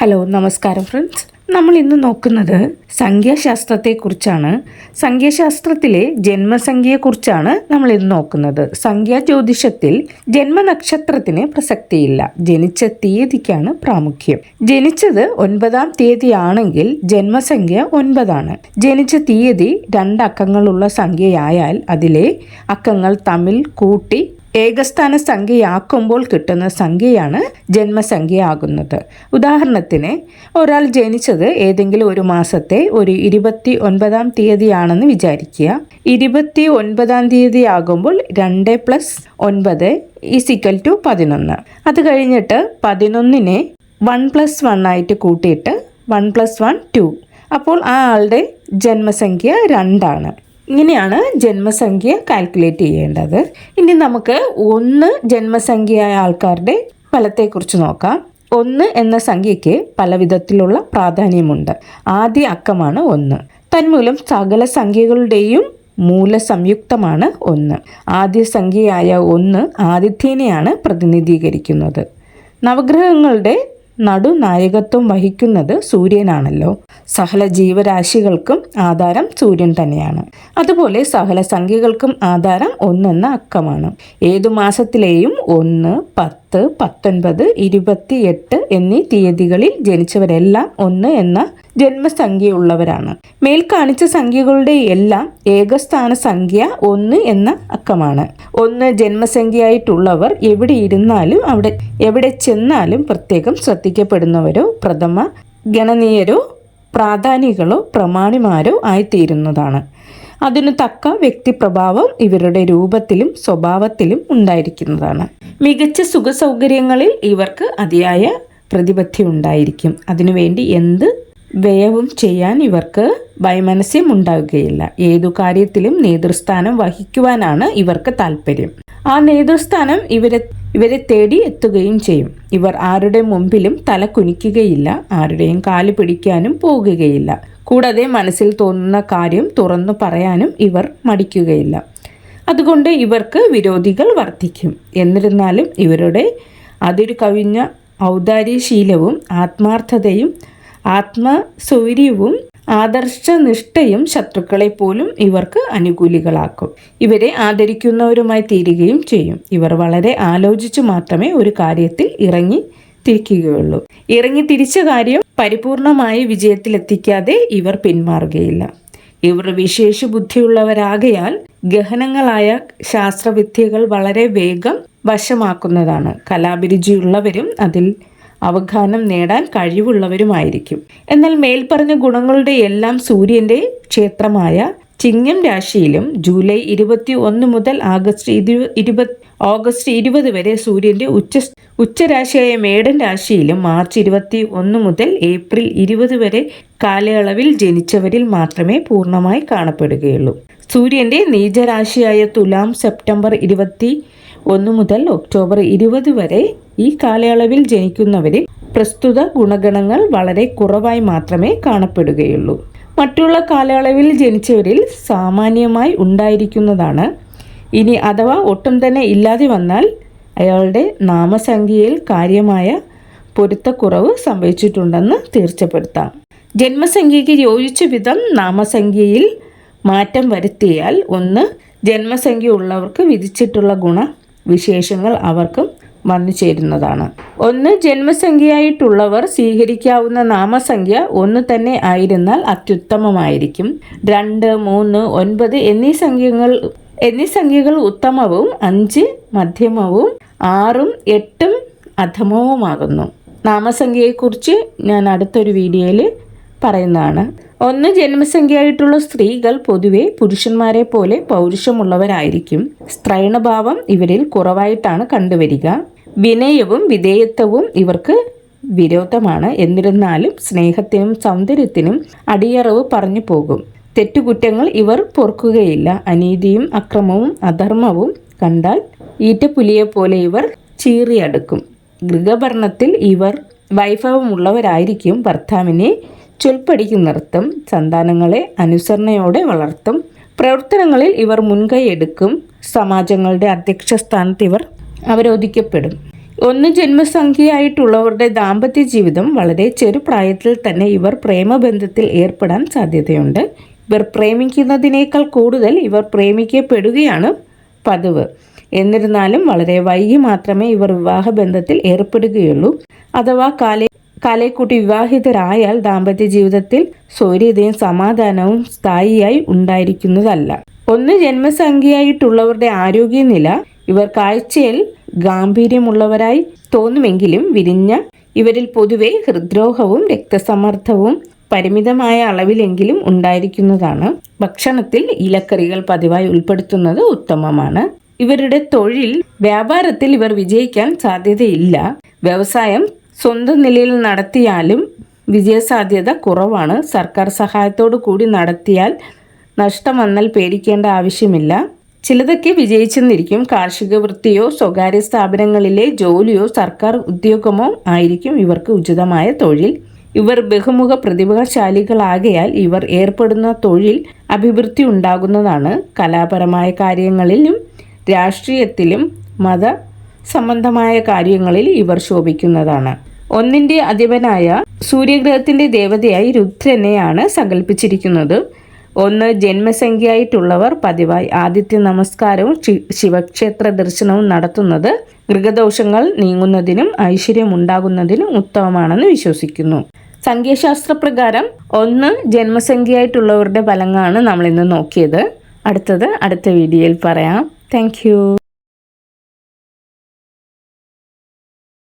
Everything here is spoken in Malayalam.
ഹലോ നമസ്കാരം ഫ്രണ്ട്സ്. നമ്മൾ ഇന്ന് നോക്കുന്നത് സംഖ്യാശാസ്ത്രത്തെക്കുറിച്ചാണ്. സംഖ്യാശാസ്ത്രത്തിലെ ജന്മസംഖ്യയെക്കുറിച്ചാണ് നമ്മൾ ഇന്ന് നോക്കുന്നത്. സംഖ്യാ ജ്യോതിഷത്തിൽ ജന്മനക്ഷത്രത്തിന് പ്രസക്തിയില്ല. ജനിച്ച തീയതിക്കാണ് പ്രാമുഖ്യം. ജനിച്ചത് ഒൻപതാം തീയതിയാണെങ്കിൽ ജന്മസംഖ്യ ഒൻപതാണ്. ജനിച്ച തീയതി രണ്ടക്കങ്ങളുള്ള സംഖ്യയായാൽ അതിലെ അക്കങ്ങൾ തമ്മിൽ കൂട്ടി ഏകസ്ഥാന സംഖ്യയാക്കുമ്പോൾ കിട്ടുന്ന സംഖ്യയാണ് ജന്മസംഖ്യയാകുന്നത്. ഉദാഹരണത്തിന് ഒരാൾ ജനിച്ചത് ഏതെങ്കിലും ഒരു മാസത്തെ ഒരു ഇരുപത്തി ഒൻപതാം തീയതിയാണെന്ന് വിചാരിക്കുക. ഇരുപത്തി ഒൻപതാം തീയതി ആകുമ്പോൾ രണ്ട് പ്ലസ് ഒൻപത് ഈസിക്കൽ ടു പതിനൊന്ന്. അത് കഴിഞ്ഞിട്ട് പതിനൊന്നിനെ വൺ പ്ലസ് വൺ ആയിട്ട് കൂട്ടിയിട്ട് വൺ പ്ലസ് വൺ ടു. അപ്പോൾ ആ ആളുടെ ജന്മസംഖ്യ രണ്ടാണ്. ഇങ്ങനെയാണ് ജന്മസംഖ്യ കാൽക്കുലേറ്റ് ചെയ്യേണ്ടത്. ഇനി നമുക്ക് ഒന്ന് ജന്മസംഖ്യയായ ആൾക്കാരുടെ ഫലത്തെക്കുറിച്ച് നോക്കാം. ഒന്ന് എന്ന സംഖ്യയ്ക്ക് പല വിധത്തിലുള്ള പ്രാധാന്യമുണ്ട്. ആദ്യ അക്കമാണ് ഒന്ന്. തന്മൂലം സകല സംഖ്യകളുടെയും മൂലസംയുക്തമാണ് ഒന്ന്. ആദ്യ സംഖ്യയായ ഒന്ന് ആദിത്യനെയാണ് പ്രതിനിധീകരിക്കുന്നത്. നവഗ്രഹങ്ങളുടെ നടുനായകത്വം വഹിക്കുന്നത് സൂര്യനാണല്ലോ. സഹല ജീവരാശികൾക്കും ആധാരം സൂര്യൻ തന്നെയാണ്. അതുപോലെ സഹല സംഖ്യകൾക്കും ആധാരം ഒന്നെന്ന അക്കമാണ്. ഏതു മാസത്തിലെയും ഒന്ന് പത്ത് പത്തൊൻപത് ഇരുപത്തിയെട്ട് എന്നീ തീയതികളിൽ ജനിച്ചവരെല്ലാം ഒന്ന് എന്ന ജന്മസംഖ്യയുള്ളവരാണ്. മേൽ കാണിച്ച സംഖ്യകളുടെ എല്ലാം ഏകസ്ഥാന സംഖ്യ ഒന്ന് എന്ന അക്കമാണ്. ഒന്ന് ജന്മസംഖ്യയായിട്ടുള്ളവർ എവിടെ ഇരുന്നാലും അവിടെ എവിടെ ചെന്നാലും പ്രത്യേകം ശ്രദ്ധിക്കപ്പെടുന്നവരോ പ്രഥമ ഗണനീയരോ പ്രാധാനികളോ പ്രമാണിമാരോ ആയിത്തീരുന്നതാണ്. അതിനു തക്ക വ്യക്തിപ്രഭാവം ഇവരുടെ രൂപത്തിലും സ്വഭാവത്തിലും ഉണ്ടായിരിക്കുന്നതാണ്. മികച്ച സുഖസൗകര്യങ്ങളിൽ ഇവർക്ക് അതിയായ പ്രതിബദ്ധി ഉണ്ടായിരിക്കും. അതിനുവേണ്ടി എന്ത് വ്യയവും ചെയ്യാൻ ഇവർക്ക് വൈമനസ്യം ഉണ്ടാവുകയില്ല ഏതു കാര്യത്തിലും നേതൃസ്ഥാനം വഹിക്കുവാനാണ് ഇവർക്ക് താല്പര്യം ആ നേതൃസ്ഥാനം ഇവരെ ഇവരെ തേടി എത്തുകയും ചെയ്യും. ഇവർ ആരുടെ മുമ്പിലും തല കുനിക്കുകയില്ല ആരുടെയും കാൽ പിടിക്കാനും പോകുകയില്ല. കൂടാതെ മനസ്സിൽ തോന്നുന്ന കാര്യം തുറന്നു പറയാനും ഇവർ മടിക്കുകയില്ല. അതുകൊണ്ട് ഇവർക്ക് വിരോധികൾ വർദ്ധിക്കും. എന്നിരുന്നാലും ഇവരുടെ അതിരു കവിഞ്ഞ ഔദാര്യശീലവും ആത്മാർത്ഥതയും ആത്മസൗര്യവും ആദർശനിഷ്ഠയും ശത്രുക്കളെ പോലും ഇവർക്ക് അനുകൂലികളാക്കും. ഇവരെ ആദരിക്കുന്നവരുമായി തീരുകയും ചെയ്യും. ഇവർ വളരെ ആലോചിച്ചു മാത്രമേ ഒരു കാര്യത്തിൽ ഇറങ്ങി തിരിക്കുകയുള്ളൂ. ഇറങ്ങി തിരിച്ച കാര്യം പരിപൂർണമായി വിജയത്തിലെത്തിക്കാതെ ഇവർ പിന്മാറുകയില്ല. ഇവർ വിശേഷ ബുദ്ധിയുള്ളവരാകയാൽ ഗഹനങ്ങളായ ശാസ്ത്രവിദ്യകൾ വളരെ വേഗം വശമാക്കുന്നതാണ്. കലാഭിരുചിയുള്ളവരും അതിൽ അവഗാനം നേടാൻ കഴിവുള്ളവരുമായിരിക്കും. എന്നാൽ മേൽപ്പറഞ്ഞ ഗുണങ്ങളുടെ എല്ലാം സൂര്യന്റെ ക്ഷേത്രമായ ചിങ്ങം രാശിയിലും ജൂലൈ ഇരുപത്തി ഒന്ന് മുതൽ ആഗസ്റ്റ് ഇരു ഇരുപത് ഓഗസ്റ്റ് ഇരുപത് വരെ സൂര്യന്റെ ഉച്ച ഉച്ചരാശിയായ മേടൻ രാശിയിലും മാർച്ച് ഇരുപത്തി ഒന്ന് മുതൽ ഏപ്രിൽ ഇരുപത് വരെ കാലയളവിൽ ജനിച്ചവരിൽ മാത്രമേ പൂർണമായി കാണപ്പെടുകയുള്ളൂ. സൂര്യന്റെ നീചരാശിയായ തുലാം സെപ്റ്റംബർ ഇരുപത്തി ഒന്ന് മുതൽ ഒക്ടോബർ ഇരുപത് വരെ ഈ കാലയളവിൽ ജനിക്കുന്നവരിൽ പ്രസ്തുത ഗുണഗണങ്ങൾ വളരെ കുറവായി മാത്രമേ കാണപ്പെടുകയുള്ളൂ. മറ്റുള്ള കാലയളവിൽ ജനിച്ചവരിൽ സാമാന്യമായി ഉണ്ടായിരിക്കുന്നതാണ്. ഇനി അഥവാ ഒട്ടും തന്നെ ഇല്ലാതെ വന്നാൽ അയാളുടെ നാമസംഖ്യയിൽ കാര്യമായ പൊരുത്തക്കുറവ് സംഭവിച്ചിട്ടുണ്ടെന്ന് തീർച്ചപ്പെടുത്താം. ജന്മസംഖ്യയ്ക്ക് യോജിച്ച വിധം നാമസംഖ്യയിൽ മാറ്റം വരുത്തിയാൽ ഒന്ന് ജന്മസംഖ്യ ഉള്ളവർക്ക് വിധിച്ചിട്ടുള്ള ഗുണ വിശേഷങ്ങൾ അവർക്കും വന്നു ചേരുന്നതാണ് ഒന്ന് ജന്മസംഖ്യയായിട്ടുള്ളവർ സ്വീകരിക്കാവുന്ന നാമസംഖ്യ ഒന്ന് തന്നെ ആയിരുന്നാൽ അത്യുത്തമമായിരിക്കും. രണ്ട് മൂന്ന് ഒൻപത് എന്നീ സംഖ്യകൾ എന്നീ സംഖ്യകൾ ഉത്തമവും അഞ്ച് മധ്യമവും ആറും എട്ടും അധമവുമാകുന്നു. നാമസംഖ്യയെക്കുറിച്ച് ഞാൻ അടുത്തൊരു വീഡിയോയിൽ പറയുന്നതാണ്. ഒന്ന് ജന്മസംഖ്യയായിട്ടുള്ള സ്ത്രീകൾ പൊതുവെ പുരുഷന്മാരെ പോലെ പൗരുഷമുള്ളവരായിരിക്കും. സ്ത്രൈണഭാവം ഇവരിൽ കുറവായിട്ടാണ് കണ്ടുവരിക. വിനയവും വിധേയത്വവും ഇവർക്ക് വിരോധമാണ്. എന്നിരുന്നാലും സ്നേഹത്തിനും സൗന്ദര്യത്തിനും അടിയറവ് പറഞ്ഞു പോകും. തെറ്റുകുറ്റങ്ങൾ ഇവർ പൊറുക്കുകയില്ല. അനീതിയും അക്രമവും അധർമ്മവും കണ്ടാൽ ഈറ്റപ്പുലിയെ പോലെ ഇവർ ചീറിയടുക്കും. ഗൃഹഭരണത്തിൽ ഇവർ വൈഭവമുള്ളവരായിരിക്കും. ഭർത്താവിനെ ചൊൽപ്പടിക്ക് നിർത്തും സന്താനങ്ങളെ അനുസരണയോടെ വളർത്തും. പ്രവർത്തനങ്ങളിൽ ഇവർ മുൻകൈ എടുക്കും സമാജങ്ങളുടെ അധ്യക്ഷ സ്ഥാനത്ത് ഇവർ അവരോധിക്കപ്പെടും. ഒന്ന് ജന്മസംഖ്യയായിട്ടുള്ളവരുടെ ദാമ്പത്യ ജീവിതം വളരെ ചെറുപ്രായത്തിൽ തന്നെ ഇവർ പ്രേമബന്ധത്തിൽ ഏർപ്പെടാൻ സാധ്യതയുണ്ട്. ഇവർ പ്രേമിക്കുന്നതിനേക്കാൾ കൂടുതൽ ഇവർ പ്രേമിക്കപ്പെടുകയാണ് പതിവ്. എന്നിരുന്നാലും വളരെ വൈകി മാത്രമേ ഇവർ വിവാഹബന്ധത്തിൽ ഏർപ്പെടുകയുള്ളൂ. അഥവാ കാലേ കാലേക്കൂട്ടി വിവാഹിതരായാൽ ദാമ്പത്യ ജീവിതത്തിൽ സൗര്യതയും സമാധാനവും സ്ഥായിയായി ഉണ്ടായിരിക്കുന്നതല്ല. ഒന്ന് ജന്മസംഖ്യയായിട്ടുള്ളവരുടെ ആരോഗ്യനില ഇവർ കാഴ്ചയിൽ ഗാംഭീര്യമുള്ളവരായി തോന്നുമെങ്കിലും വിരിഞ്ഞ ഇവരിൽ പൊതുവെ ഹൃദ്രോഹവും രക്തസമ്മർദ്ദവും പരിമിതമായ അളവിലെങ്കിലും ഉണ്ടായിരിക്കുന്നതാണ്. ഭക്ഷണത്തിൽ ഇലക്കറികൾ പതിവായി ഉൾപ്പെടുത്തുന്നത് ഉത്തമമാണ്. ഇവരുടെ തൊഴിൽ വ്യാപാരത്തിൽ ഇവർ വിജയിക്കാൻ സാധ്യതയില്ല. വ്യവസായം സ്വന്തം നിലയിൽ നടത്തിയാലും വിജയസാധ്യത കുറവാണ്. സർക്കാർ സഹായത്തോടു കൂടി നടത്തിയാൽ നഷ്ടം വന്നാൽ പേടിക്കേണ്ട ആവശ്യമില്ല. ചിലതൊക്കെ വിജയിച്ചെന്നിരിക്കും. കാർഷിക വൃത്തിയോ സ്വകാര്യ സ്ഥാപനങ്ങളിലെ ജോലിയോ സർക്കാർ ഉദ്യോഗമോ ആയിരിക്കും ഇവർക്ക് ഉചിതമായ തൊഴിൽ. ഇവർ ബഹുമുഖ പ്രതിഭാശാലികളാകയാൽ ഇവർ ഏർപ്പെടുന്ന തൊഴിൽ അഭിവൃദ്ധി ഉണ്ടാകുന്നതാണ് കലാപരമായ കാര്യങ്ങളിലും രാഷ്ട്രീയത്തിലും മത സംബന്ധമായ കാര്യങ്ങളിൽ ഇവർ ശോഭിക്കുന്നതാണ്. ഒന്നിന്റെ അധിപനായ സൂര്യഗ്രഹത്തിന്റെ ദേവതയായി രുദ്രനെയാണ് സങ്കല്പിച്ചിരിക്കുന്നത് ഒന്ന് ജന്മസംഖ്യയായിട്ടുള്ളവർ പതിവായി ആദിത്യ നമസ്കാരവും ശിവക്ഷേത്ര ദർശനവും നടത്തുന്നത് ഗൃഹദോഷങ്ങൾ നീങ്ങുന്നതിനും ഐശ്വര്യം ഉണ്ടാകുന്നതിനും ഉത്തമമാണെന്ന് വിശ്വസിക്കുന്നു. സംഖ്യാശാസ്ത്രപ്രകാരം ഒന്ന് ജന്മസംഖ്യയായിട്ടുള്ളവരുടെ ഫലങ്ങളാണ് നമ്മൾ ഇന്ന് നോക്കിയത്. അടുത്തത് അടുത്ത വീഡിയോയിൽ പറയാം. താങ്ക്